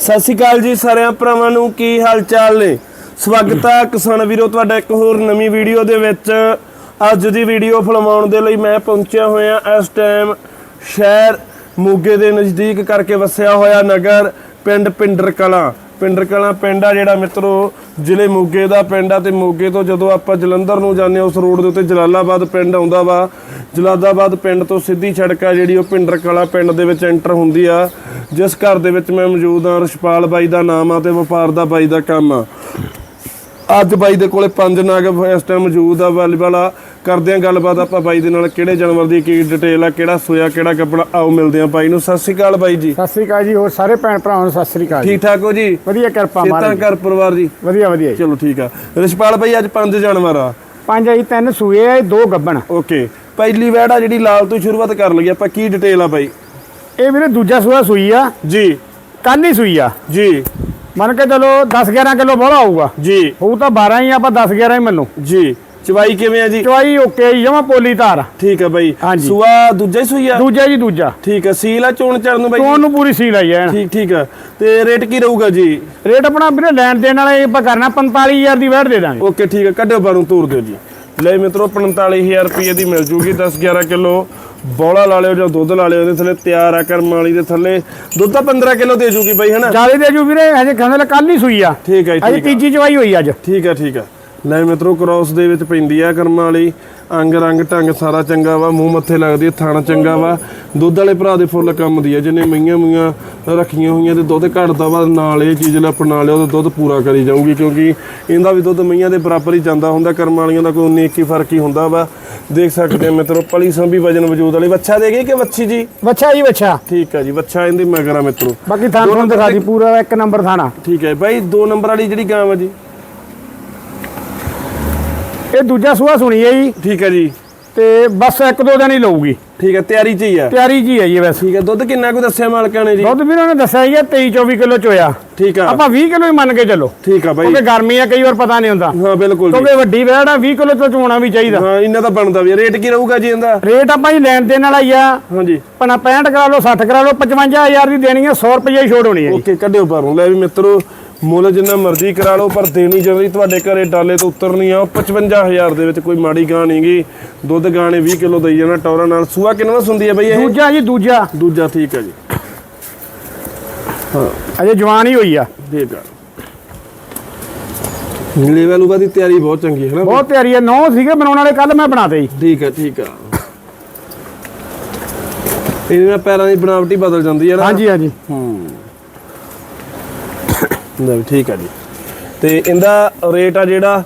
ਸਤਿ ਸ਼੍ਰੀ ਅਕਾਲ ਜੀ ਸਾਰਿਆਂ ਭਰਾਵਾਂ ਨੂੰ, ਕੀ ਹਾਲ ਚਾਲ ਨੇ? ਸਵਾਗਤ ਹੈ ਕਿਸਾਨ ਵੀਰੋ, ਤੁਹਾਡਾ ਇੱਕ ਹੋਰ ਨਵੀਂ ਵੀਡੀਓ ਦੇ ਵਿੱਚ। ਅੱਜ ਦੀ ਵੀਡੀਓ ਫਿਲਮਾਉਣ ਦੇ ਲਈ ਮੈਂ ਪਹੁੰਚਿਆ ਹੋਇਆ ਇਸ ਟਾਈਮ ਸ਼ਹਿਰ ਮੋਗੇ ਦੇ ਨਜ਼ਦੀਕ ਕਰਕੇ ਵਸਿਆ ਹੋਇਆ ਨਗਰ, ਪਿੰਡ ਪਿੰਡਰ ਕਲਾਂ ਪਿੰਡਰ ਕਲਾਂ ਪਿੰਡ ਆ ਜਿਹੜਾ ਮਿੱਤਰੋ, ਜ਼ਿਲ੍ਹੇ ਮੋਗੇ ਦਾ ਪਿੰਡ ਆ ਤੇ ਮੋਗੇ ਤੋਂ ਜਦੋਂ ਆਪਾਂ ਜਲੰਧਰ ਨੂੰ ਜਾਂਦੇ ਹਾਂ, ਉਸ ਰੋਡ ਦੇ ਉੱਤੇ ਜਲਾਲਾਬਾਦ ਪਿੰਡ ਆਉਂਦਾ ਵਾ। ਜਲਾਲਾਬਾਦ ਪਿੰਡ ਤੋਂ ਸਿੱਧੀ ਸੜਕ ਆ ਜਿਹੜੀ, ਉਹ ਪਿੰਡਰ ਕਲਾਂ ਪਿੰਡ ਦੇ ਵਿੱਚ ਐਂਟਰ ਹੁੰਦੀ ਆ। ਜਿਸ ਘਰ ਦੇ ਵਿੱਚ ਮੈਂ ਮੌਜੂਦ ਹਾਂ, ਰਸ਼ਪਾਲ ਬਾਈ ਦਾ ਨਾਮ ਆ ਤੇ ਵਪਾਰ ਦਾ ਬਾਈ ਦਾ ਕੰਮ ਆ। ਅੱਜ ਬਾਈ ਦੇ ਕੋਲੇ ਪੰਜ ਨਾਗ ਇਸ ਟਾਈਮ ਮੌਜੂਦ ਆ, ਵਾਲੀਬਾਲ ਆ। ਕਰਦੇ ਆ ਗੱਲਬਾਤ ਆਪਾਂ ਬਾਈ ਦੇ ਨਾਲ ਕਿਹੜੇ ਜਾਨਵਰ ਦੀ ਕੀ ਡਿਟੇਲ ਆ ਕਿਹੜਾ ਸੋਇਆ ਕਿਹੜਾ ਕੱਪੜਾ ਆਓ ਮਿਲਦੇ ਆ ਬਾਈ ਨੂੰ। ਸਤਿ ਸ਼੍ਰੀ ਅਕਾਲ ਬਾਈ ਜੀ। ਸਤਿ ਸ੍ਰੀ ਅਕਾਲ ਜੀ ਹੋਰ ਸਾਰੇ ਭੈਣ ਭਰਾਵਾਂ ਨੂੰ ਸਤਿ ਸ੍ਰੀ ਅਕਾਲ ਠੀਕ ਠਾਕ ਹੋ ਜੀ? ਵਧੀਆ ਕਿਰਪਾ ਮਾਰੇ ਘਰ ਪਰਿਵਾਰ ਜੀ ਵਧੀਆ ਵਧੀਆ ਚਲੋ ਠੀਕ ਆ। ਰਸ਼ਪਾਲ ਬਾਈ ਅੱਜ ਪੰਜ ਜਾਨਵਰ ਆ। ਪੰਜ ਆਈ ਤਿੰਨ ਸੂਏ ਆ ਦੋ ਗੱਬਣ ਓਕੇ। ਪਹਿਲੀ ਵੈੜ ਆ ਜਿਹੜੀ ਲਾਲ ਤੋਂ ਸ਼ੁਰੂਆਤ ਕਰ ਲਈ ਆਪਾਂ ਕੀ ਡਿਟੇਲ ਆ ਬਾਈ? ਇਹ ਵੀਰੇ ਦੂਜਾ ਸੂਆ ਸੂਈ ਆ। ਜੀ। ਕੱਲ ਹੀ ਸੂਈ ਆ। ਜੀ। ਮੰਨ ਕੇ ਚਲੋ 10 11 ਕਿਲੋ ਬੋਲਾ ਆਊਗਾ ਜੀ। ਹੋਊ ਤਾਂ 12 ਹੀ ਆਪਾਂ 10 11 ਹੀ ਮੰਨੂ। ਜੀ। ਚਵਾਈ ਕਿਵੇਂ ਆ ਜੀ? ਚਵਾਈ ਓਕੇ ਜਮਾ ਪੋਲੀ ਧਾਰ। ਠੀਕ ਆ ਬਾਈ। ਹਾਂਜੀ। ਸੂਆ ਦੂਜਾ ਹੀ ਸੂਈ ਆ? ਦੂਜਾ ਜੀ ਦੂਜਾ। ਠੀਕ ਆ ਸੀਲ ਆ ਚੋਣ ਚਰਨ ਨੂੰ ਬਾਈ? ਤੋਂ ਨੂੰ ਪੂਰੀ ਸੀਲ ਆਈ ਐ ਠੀਕ ਠੀਕ ਤੇ ਰੇਟ ਕੀ ਰਹੂਗਾ ਜੀ? ਰੇਟ ਆਪਣਾ ਵੀਰੇ ਲੈਣ ਦੇਣ ਵਾਲਾ ਇਹ ਆਪਾਂ ਕਰਨਾ 45000 ਦੀ ਵੈਟ ਦੇ ਦਾਂਗੇ। ਓਕੇ ਠੀਕ ਆ ਕੱਢਿਓ ਬਾਹਰੋਂ ਤੋਰ ਦਿਓ ਜੀ। ਲੈ ਮਿੱਤਰੋ 45000 ਰੁਪਏ ਦੀ ਮਿਲ ਜੂਗੀ 10 11 ਕਿਲੋ। ਬੋਲਾ ਲਾ ਲਿਓ ਜਾਂ ਦੁੱਧ ਲਾ ਲਿਓ ਉਹਦੇ ਥੱਲੇ ਤਿਆਰ ਆ ਕਰਮ ਵਾਲੀ ਦੇ ਥੱਲੇ। ਦੁੱਧ ਤਾਂ 15 ਕਿਲੋ ਦੇ ਜੂਗੀ ਬਾਈ ਹਨਾ ਜ਼ਿਆਦਾ ਦੇ ਜੂ ਵੀਰੇ ਹਜੇ ਕਹਿੰਦੇ ਕੱਲ ਹੀ ਸੂਈ ਆ। ਠੀਕ ਜੀ, ਹਜੇ ਠੀਕ ਆ। ਤੀਜੀ ਚਵਾਈ ਹੋਈ ਅੱਜ। ਠੀਕ ਆ ਠੀਕ ਆ। ਲੈ ਮਿੱਤਰੋ ਕ੍ਰੋਸ ਦੇ ਵਿੱਚ ਪੈਂਦੀ ਆ ਕਰਮਾਂ ਵਾਲੀ। ਅੰਗ ਰੰਗ ਢੰਗ ਸਾਰਾ ਚੰਗਾ ਵਾ ਮੂੰਹ ਮੱਥੇ ਲੱਗਦੀ ਆ ਥਣ ਚੰਗਾ ਵਾ। ਦੁੱਧ ਵਾਲੇ ਭਰਾ ਦੇ ਫੁੱਲ ਕੰਮ ਦੀ ਆ ਜਿਹਨੇ ਮਈਆਂ ਮਈਆਂ ਰੱਖੀਆਂ ਹੋਈਆਂ ਤੇ ਦੁੱਧ ਘਟਦਾ ਵਾ ਨਾਲ ਇਹ ਚੀਜ਼ ਲੈ ਅਪਣਾ ਲਿਓ ਤੇ ਦੁੱਧ ਪੂਰਾ ਕਰੀ ਜਾਊਗੀ ਕਿਉਂਕਿ ਇਹਦਾ ਵੀ ਦੁੱਧ ਮਈਆਂ ਦੇ ਬਰਾਬਰ ਹੀ ਜਾਂਦਾ ਹੁੰਦਾ ਕਰਮਾਂ ਵਾਲੀਆਂ ਦਾ ਕੋਈ ਉਨੀ ਇੱਕੀ ਫ਼ਰਕ ਹੀ ਹੁੰਦਾ ਵਾ। ਦੇਖ ਸਕਦੇ ਆ ਮਿੱਤਰੋ ਪਲੀ ਸੰਭੀ ਵਜਨ ਵਜੂਦ ਵਾਲੀ। ਬੱਚਾ ਦੇ ਗਈ ਕਿ ਵੱਛੀ ਜੀ? ਬੱਚਾ ਜੀ ਬੱਚਾ ਠੀਕ ਆ ਜੀ ਬੱਚਾ ਇਹਦੀ ਮਗਰ ਆ ਮਿੱਤਰੋ। ਬਾਕੀ ਥਾਂ ਤੁਹਾਨੂੰ ਦਿਖਾ ਦੀ ਪੂਰਾ ਇੱਕ ਨੰਬਰ ਥਾਣਾ। ਠੀਕ ਹੈ ਬਾਈ ਦੋ ਨੰਬਰ ਵਾਲੀ ਜਿਹੜੀ ਗਾਂ ਵਾ ਜੀ। ਇਹ ਦੂਜਾ ਸੂਆ ਸੁਣੀ ਹੈ ਜੀ। ਠੀਕ ਹੈ ਜੀ। ਤੇ ਬਸ ਇੱਕ ਦੋ ਦਿਨ ਹੀ ਲਊਗੀ। ਠੀਕ ਹੈ ਤਿਆਰੀ ਚ ਹੀ ਆ। ਤਿਆਰੀ ਜੀ ਹੈ ਜੀ ਵੈਸੇ ਠੀਕ ਹੈ ਦੁੱਧ ਕਿੰਨਾ ਕੁ ਦੱਸਿਆ ਮਾਲਕਾਂ ਨੇ ਜੀ? ਦੁੱਧ ਵੀ ਉਹਨਾਂ ਦੱਸਿਆ ਜੀ 23 24 ਕਿਲੋ ਚੋਇਆ। ਠੀਕ ਆ। ਆਪਾਂ 20 ਕਿਲੋ ਹੀ ਮੰਨ ਕੇ ਚੱਲੋ। ਠੀਕ ਆ ਬਾਈ। ਕਿਉਂਕਿ ਗਰਮੀ ਆ ਕਈ ਵਾਰ ਪਤਾ ਨਹੀਂ ਹੁੰਦਾ। ਹਾਂ ਬਿਲਕੁਲ ਕਿਉਂਕਿ ਵੱਡੀ ਵੈੜ ਆ 20 ਕਿਲੋ ਤੋਂ ਚੋਣਾ ਵੀ ਚਾਹੀਦਾ। ਹਾਂ ਇਹਨਾਂ ਦਾ ਬਣਦਾ ਵੀ। ਰੇਟ ਕੀ ਰਹੂਗਾ ਜੀ ਇਹਦਾ? ਰੇਟ ਆਪਾਂ ਜੀ ਲੈਣ ਦੇਣ ਵਾਲਾ ਹੀ ਆ। ਹਾਂਜੀ। ਪਣਾ 65 ਕਰਾ ਲਓ 60 ਕਰਾ ਲਓ 55000 ਦੀ ਦੇਣੀ ਆ 100 ਰੁਪਏ ਹੀ ਛੋੜ ਹੋਣੀ ਹੈ ਓਕੇ ਕੱਢਿਓ ਬਾਹਰੋਂ। ਲੈ ਵੀ ਮਿੱਤਰੋ ਮੁੱਲ ਜਿੰਨਾ ਮਰਜ਼ੀ ਕਰਾ ਲਓ ਪਰ ਦੇਣੀ ਜਦੋਂ ਤੁਹਾਡੇ ਘਰੇ ਡਾਲੇ ਤੋਂ ਉਤਰਨੀ ਆ ਉਹ 55000 ਦੇ ਵਿੱਚ ਕੋਈ ਮਾੜੀ ਗਾਂ ਨਹੀਂਗੀ ਦੁੱਧ ਗਾਂ ਨੇ 20 ਕਿਲੋ ਦਈ ਜਾਣਾ ਟੌਰਾ ਨਾਲ। ਸੂਆ ਕਿੰਨਾ ਦਾ ਸੁੰਦੀ ਹੈ ਬਈ ਇਹ? ਦੂਜਾ ਜੀ ਦੂਜਾ। ਦੂਜਾ ਠੀਕ ਹੈ ਜੀ। ਅਜੇ ਜਵਾਨ ਹੀ ਹੋਈ ਆ। ਦੇ ਗਾ ਲੈਵਲ ਉਗਾ ਦੀ ਤਿਆਰੀ ਬਹੁਤ ਚੰਗੀ ਹੈ ਨਾ ਬਹੁਤ ਤਿਆਰੀ ਆ। ਨੌ ਸੀਗੇ ਬਣਾਉਣ ਵਾਲੇ ਕੱਲ ਮੈਂ ਬਣਾਤੇ ਜੀ ਠੀਕ ਹੈ ਠੀਕ ਆ। ਇਹਨਾਂ ਪੈਰਾਂ ਦੀ ਬਣਾਵਟ ਹੀ ਬਦਲ ਜਾਂਦੀ ਹੈ ਨਾ। ਹਾਂਜੀ ਹਾਂਜੀ। ਹੂੰ। ਲੈ ਵੀ ਠੀਕ ਆ ਜੀ। ਤੇ ਇਹਦਾ ਰੇਟ ਆ ਜਿਹੜਾ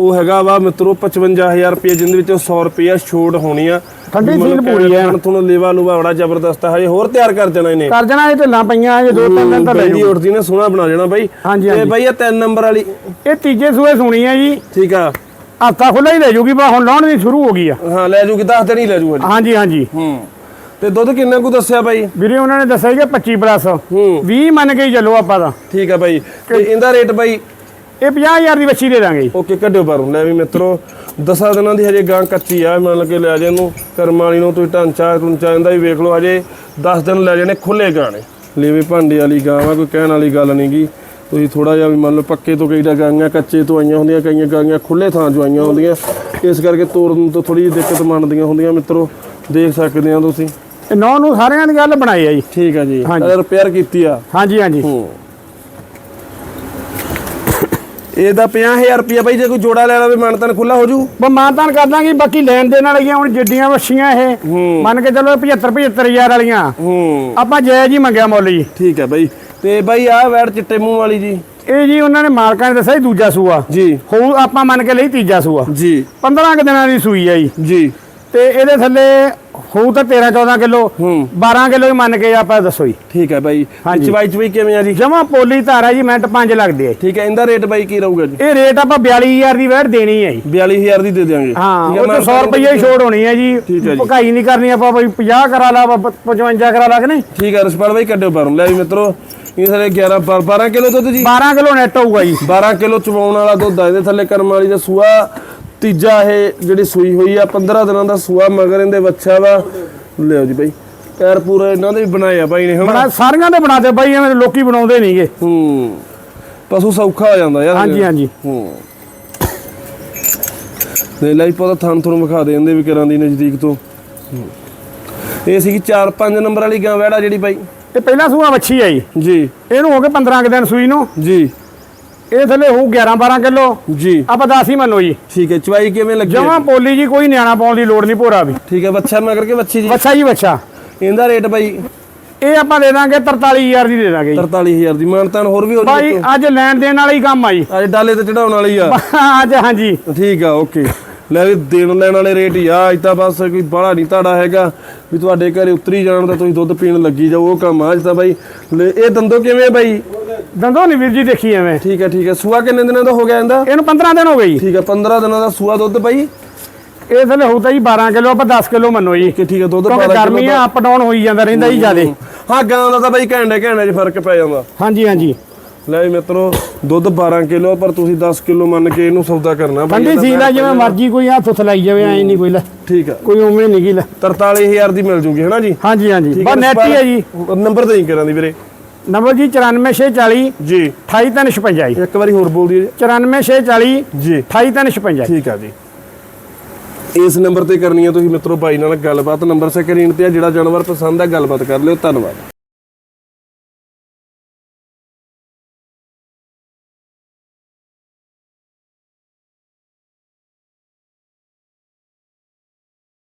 ਉਹ ਹੈਗਾ ਵਾ ਮਿੱਤਰੋ 55000 ਰੁਪਏ ਜਿੰਦੇ ਵਿੱਚੋਂ 100 ਰੁਪਏ ਛੋਟ ਹੋਣੀ ਆ। ਠੰਡੀ ਸੀਲ ਪੂਰੀ ਆ। ਹੁਣ ਤੁਹਾਨੂੰ ਲੇਵਾ ਲੂਵਾ ਬੜਾ ਜ਼ਬਰਦਸਤ ਆ। ਹਜੇ ਹੋਰ ਤਿਆਰ ਕਰ ਦੇਣਾ ਇਹਨੇ। ਕਰ ਜਣਾ ਇਹ ਢਿੱਲਾਂ ਪਈਆਂ ਇਹ ਦੋ ਤਿੰਨ ਦਿਨ ਤਾਂ ਲੈ ਜਾਊ ਉੱਠਦੀ ਨੇ ਸੋਹਣਾ ਬਣਾ ਜਾਣਾ ਬਾਈ। ਹਾਂਜੀ, ਤੇ ਹਾਂਜੀ। ਬਾਈ ਇਹ ਤਿੰਨ ਨੰਬਰ ਵਾਲੀ। ਇਹ ਤੀਜੇ ਸੂਏ ਸੁਣੀ ਆ ਜੀ। ਠੀਕ ਆ। ਹਫਤਾ ਖੁੱਲਾ ਹੀ ਲੈ ਜੂਗੀ ਬਾ ਹੁਣ ਲਾਉਣ ਦੀ ਸ਼ੁਰੂ ਹੋ ਗਈ ਆ। ਹਾਂ ਲੈ ਜੂਗੀ 10 ਦਿਨ ਹੀ ਲੈ ਜੂਗਾ ਜੀ ਹਾਂਜੀ ਹਾਂਜੀ। ਹੂੰ। ਤੇ ਦੁੱਧ ਕਿੰਨਾ ਕੁ ਦੱਸਿਆ ਬਾਈ? ਵੀਰੇ ਉਹਨਾਂ ਨੇ ਦੱਸਿਆ ਕਿ 25 ਪਲੱਸ। ਹੂੰ। 20 ਮੰਨ ਕੇ ਚੱਲੋ ਆਪਾਂ ਤਾਂ। ਠੀਕ ਆ ਬਾਈ। ਤੇ ਇਹਦਾ ਰੇਟ ਬਾਈ? ਇਹ 50000 ਦੀ ਬੱਚੀ ਦੇ ਦਾਂਗੇ। ਓਕੇ ਕੱਢਿਓ ਬਾਹਰੋਂ। ਲੈ ਵੀ ਮਿੱਤਰੋ ਦਸਾਂ ਦਿਨਾਂ ਦੀ ਹਜੇ ਗਾਂ ਕੱਚੀ ਆ ਮੰਨ ਕੇ ਲੈ ਜੇ ਇਹਨੂੰ। ਕਰਮ ਵਾਲੀ ਨੂੰ ਤੁਸੀਂ ਢਾਂਚਾ ਟੁੰਚਾ ਇਹਦਾ ਵੀ ਵੇਖ ਲਓ ਹਜੇ। 10 ਦਿਨ ਲੈ ਜਾਣੇ ਖੁੱਲੇ ਗਾਣੇ ਲੇਵੇ ਭਾਂਡੇ ਵਾਲੀ ਗਾਂ ਵਾ ਕੋਈ ਕਹਿਣ ਵਾਲੀ ਗੱਲ ਨਹੀਂਗੀ ਤੁਸੀਂ ਥੋੜਾ ਜਿਹਾ ਵੀ ਮੰਨ ਲਓ ਪੱਕੇ ਤੋਂ ਕਈਦਾ ਗਾਂਆਂ ਕੱਚੇ ਤੋਂ ਆਈਆਂ ਹੁੰਦੀਆਂ ਕਈਆਂ ਗਾਂਆਂ ਖੁੱਲੇ ਥਾਂ ਚੋਂ ਆਈਆਂ ਹੁੰਦੀਆਂ। ਇਸ ਕਰਕੇ ਤੋੜਨ ਤੋਂ ਥੋੜੀ ਜਿਹੀ ਦਿੱਕਤ ਮੰਨਦੀਆਂ ਹੁੰਦੀਆਂ ਮਿੱਤਰੋ। ਦੇਖ ਸਕਦੇ ਆ ਤੁਸੀਂ। ਨੌ ਨੂੰ ਸਾਰਿਆਂ ਦੀ ਗੱਲ ਬਣਾਈ ਆ ਜੀ। ਠੀਕ ਆ ਜੀ। ਹਾਂਜੀ। ਰਿਪੇਅਰ ਕੀਤੀ ਆ। ਹਾਂਜੀ ਹਾਂਜੀ। ਹੂੰ। ਇਹਦਾ 50000 ਰੁਪਇਆ ਬਾਈ ਜੇ ਕੋਈ ਜੋੜਾ ਲੈ ਲਵੇ ਮਨਤਨ ਖੁੱਲਾ ਹੋ ਜੂ? ਬਸ ਮਾਨਤਾਨ ਕਰ ਦਾਂਗੇ ਬਾਕੀ ਲੈਣ ਦੇਣ ਵਾਲੀਆਂ ਹੁਣ ਜਿੱਡੀਆਂ ਵੱਛੀਆਂ ਇਹ। ਮੰਨ ਕੇ ਚੱਲੋ 75 75000 ਵਾਲੀਆਂ। ਹੂੰ। ਆਪਾਂ ਜਾਇਜ਼ ਹੀ ਮੰਗਿਆ ਮੁੱਲ ਜੀ। ਠੀਕ ਹੈ ਬਾਈ। ਤੇ ਬਾਈ ਆਹ ਵੈੜ ਚਿੱਟੇ ਮੂੰਹ ਵਾਲੀ ਜੀ। ਇਹ ਜੀ ਉਹਨਾਂ ਨੇ ਮਾਲਕਾਂ ਨੇ ਦੱਸਿਆ ਦੂਜਾ ਸੂਆ। ਜੀ। ਹੋਊ ਆਪਾਂ ਮੰਨ ਕੇ ਲਈ ਤੀਜਾ ਸੂਆ। ਜੀ। 15 ਕੁ ਦਿਨਾਂ ਦੀ ਸੂਈ ਆ ਜੀ। ਜੀ। ਤੇ ਇਹਦੇ ਥੱਲੇ ਹੋਊ ਤਾਂ 13 14 ਕਿਲੋ ਹੂੰ। 12 ਕਿਲੋ ਹੀ ਮੰਨ ਕੇ ਆਪਾਂ ਦੱਸੋ ਜੀ। ਠੀਕ ਹੈ ਬਾਈ। ਚਵਾਈ ਚਵਾਈ ਕਿਵੇਂ ਆ ਜੀ? ਜਮਾ ਪੋਲੀ ਧਾਰਾ ਜੀ ਮਿੰਟ 5 ਲੱਗਦੇ ਆ। ਠੀਕ ਹੈ ਇਹਦਾ ਰੇਟ ਬਾਈ ਕੀ ਰਹੂਗਾ ਜੀ? ਇਹ ਰੇਟ ਆਪਾਂ 42000 ਦੀ ਵੈਟ ਦੇਣੀ ਹੈ ਜੀ। 42000 ਦੀ ਦੇ ਦਿਆਂਗੇ। ਹਾਂ ਉਹ ਤੋਂ 100 ਰੁਪਏ ਹੀ ਛੋੜ ਹੋਣੀ ਹੈ ਜੀ। ਭਕਾਈ ਨਹੀਂ ਕਰਨੀ ਆਪਾਂ ਬਈ 50 ਕਰਾ ਲਾ ਆਪਾਂ 55 ਕਰਾ ਲਾ ਕਿ ਨਹੀਂ? ਠੀਕ ਹੈ ਰਸਪਾਲ ਬਾਈ ਕੱਢਿਓ ਬਾਹਰੋਂ। ਲੈ ਵੀ ਮਿੱਤਰੋ ਇਹ ਸਾਰੇ 11 12 ਕਿਲੋ ਦੁੱਧ ਜੀ। 12 ਕਿਲੋ ਨੈਟ ਹੋਊਗਾ ਜੀ। 12 ਕਿਲੋ ਚਵਾਉਣ ਵਾਲਾ ਦੁੱਧ ਆ ਇਹਦੇ ਥੱਲੇ ਕਰਮ ਵਾਲੀ ਦਾ ਸੂਆ। ਤੀਜਾ ਇਹ ਜਿਹੜੀ ਸੂਈ ਹੋਈ ਆ 15 ਦਿਨਾਂ ਦਾ ਸੂਆ ਮਗਰ ਇਹਦੇ ਬੱਚਾ ਵਾ। ਲਿਓ ਜੀ ਬਾਈ ਪੈਰ ਪੂਰਾ ਇਹਨਾਂ ਦੇ ਵੀ ਬਣਾਏ ਆ ਬਾਈ ਨੇ ਹਨਾ। ਬਣਾ ਸਾਰੀਆਂ ਦੇ ਬਣਾਦੇ ਬਾਈ ਐਵੇਂ ਲੋਕੀ ਬਣਾਉਂਦੇ ਨਹੀਂਗੇ ਹੂੰ ਪਸ਼ੂ ਸੌਖਾ ਹੋ ਜਾਂਦਾ ਯਾਰ। ਹਾਂਜੀ ਹਾਂਜੀ। ਹੂੰ। ਦੇ ਲਈ ਪਤਾ ਥਾਂ ਤੁਹਾਨੂੰ ਵਿਖਾ ਦੇ ਜਾਂਦੇ ਵੀ ਕਿਰਾਂ ਦੀ ਨਜ਼ਦੀਕ ਤੋਂ। ਇਹ ਸੀਗੀ 4-5 ਨੰਬਰ ਵਾਲੀ ਗਾਂ ਵੈੜਾ ਜਿਹੜੀ ਬਾਈ। ਤੇ ਪਹਿਲਾ ਸੂਆ ਵੱਛੀ ਆ ਜੀ। ਜੀ। ਇਹਨੂੰ ਹੋ ਗਏ 15 ਕੁ ਦਿਨ ਸੂਈ ਨੂੰ। ਜੀ। ਇਹ ਥੱਲੇ ਹੋਊ 11 12 ਕਿਲੋ। ਜੀ। ਆਪਾਂ 10 ਹੀ ਮੰਨੋ ਜੀ। ਠੀਕ ਹੈ ਚਵਾਈ ਕਿਵੇਂ ਲੱਗੀ? ਜਮਾਂ ਪੋਲੀ ਜੀ ਕੋਈ ਨਿਆਣਾ ਪਾਉਣ ਦੀ ਲੋੜ ਨਹੀਂ ਭੋਰਾ ਵੀ। ਠੀਕ ਹੈ ਬੱਚਾ ਮਗਰ ਕੇ ਬੱਚੀ ਜੀ? ਵੱਛਾ ਜੀ ਵੱਛਾ। ਇਹਦਾ ਰੇਟ ਬਾਈ? ਇਹ ਆਪਾਂ ਦੇ ਦਾਂਗੇ 43000 ਦੀ ਦੇ ਦਾਂਗੇ ਜੀ। 43000 ਦੀ ਮਾਨਤਾਨ ਹੋਰ ਵੀ ਹੋ ਜੀ ਅੱਜ ਲੈਣ ਦੇਣ ਵਾਲਾ ਹੀ ਕੰਮ ਆ ਜੀ। ਅੱਜ ਡਾਲੇ ਤੇ ਚੜਾਉਣ ਵਾਲੀ ਆ। ਅੱਜ ਹਾਂਜੀ। ਠੀਕ ਆ ਓਕੇ। ਲੈ ਵੀ ਦੇਣ ਲੈਣ ਵਾਲੇ ਰੇਟ ਹੀ ਆ ਅੱਜ ਤਾਂ ਬਸ ਕੋਈ ਬੜਾ ਨਹੀਂ ਤੁਹਾਡਾ ਹੈਗਾ। ਵੀ ਤੁਹਾਡੇ ਘਰੇ ਉਤਰੀ ਜਾਣ ਤਾਂ ਤੁਸੀਂ ਦੁੱਧ ਪੀਣ ਲੱਗੀ ਜਾਓ ਉਹ ਕੰਮ ਆ ਅੱਜ ਤਾਂ ਬਾਈ। ਇਹ ਦੰਦੋ ਕਿਵੇਂ ਬਾਈ? ਦੰਦੋਂ ਨਹੀਂ ਵੀਰ ਜੀ ਦੇਖੀ ਐਵੇਂ। ਠੀਕ ਹੈ ਠੀਕ ਹੈ। ਸੂਆ ਕਿੰਨੇ ਦਿਨਾਂ ਦਾ ਹੋ ਗਿਆ ਇਹਦਾ? ਇਹਨੂੰ 15 ਦਿਨ ਹੋ ਗਏ ਜੀ। ਠੀਕ ਹੈ 15 ਦਿਨਾਂ ਦਾ ਸੂਆ ਦੁੱਧ ਬਾਈ ਇਹ ਥੱਲੇ ਹੋਊ ਤਾਂ ਜੀ 12 ਕਿਲੋ ਆਪਾਂ 10 ਕਿਲੋ ਮੰਨੋ ਜੀ। ਕਿ ਠੀਕ ਹੈ ਦੁੱਧ ਕਿਉਂਕਿ 12 ਗਰਮੀ ਆ ਅਪ ਡਾਊਨ ਹੋਈ ਜਾਂਦਾ ਰਹਿੰਦਾ ਜੀ ਜਿਆਦੇ। ਹਾਂ ਗਾਂ ਦਾ ਤਾਂ ਬਾਈ ਘੰਟੇ ਘੰਟੇ 'ਚ ਫ਼ਰਕ ਪੈ ਜਾਂਦਾ। ਹਾਂਜੀ ਹਾਂਜੀ। ਲੈ ਮਿੱਤਰੋ ਦੁੱਧ 12 ਕਿਲੋ ਪਰ ਤੁਸੀਂ 10 ਕਿਲੋ ਮੰਨ ਕੇ ਇਹਨੂੰ ਸੌਦਾ ਕਰਨਾ ਬਾਈ ਠੰਡੀ ਸੀ ਫ਼ਰਕ ਜਿਵੇਂ ਮਰਜ਼ੀ ਕੋਈ ਹੱਥ ਉੱਥੇ ਲਾਈ ਜਾਵੇ ਐ ਨਹੀਂ ਕੋਈ ਲੈ। ਠੀਕ ਆ। ਕੋਈ ਉਵੇਂ ਨਹੀਂ ਲੈ। 43000 ਦੀ ਮਿਲ ਜੂਗੀ ਹੈਨਾ ਜੀ? ਹਾਂਜੀ ਹਾਂਜੀ। ਬਸ ਨੈਟ ਹੀ ਹੈ ਜੀ। ਨੰਬਰ ਹੀ ਕਰਾਂ ਦੀ ਵੀਰੇ। ਨੰਬਰ ਜੀ 94640 ਜੀ। 28356 ਜੀ। ਇੱਕ ਵਾਰੀ ਹੋਰ ਬੋਲ ਦਈਏ 94640 ਜੀ। 28356 ਠੀਕ ਆ ਜੀ। ਇਸ ਨੰਬਰ ਤੇ ਕਰਨੀ ਹੈ ਤੁਸੀਂ ਮਿੱਤਰੋ ਬਾਈ ਨਾਲ ਗੱਲਬਾਤ। ਨੰਬਰ ਸਕਰੀਨ ਤੇ ਆ ਜਿਹੜਾ ਜਾਨਵਰ ਪਸੰਦ ਆ ਗੱਲਬਾਤ ਕਰ ਲਿਓ। ਧੰਨਵਾਦ।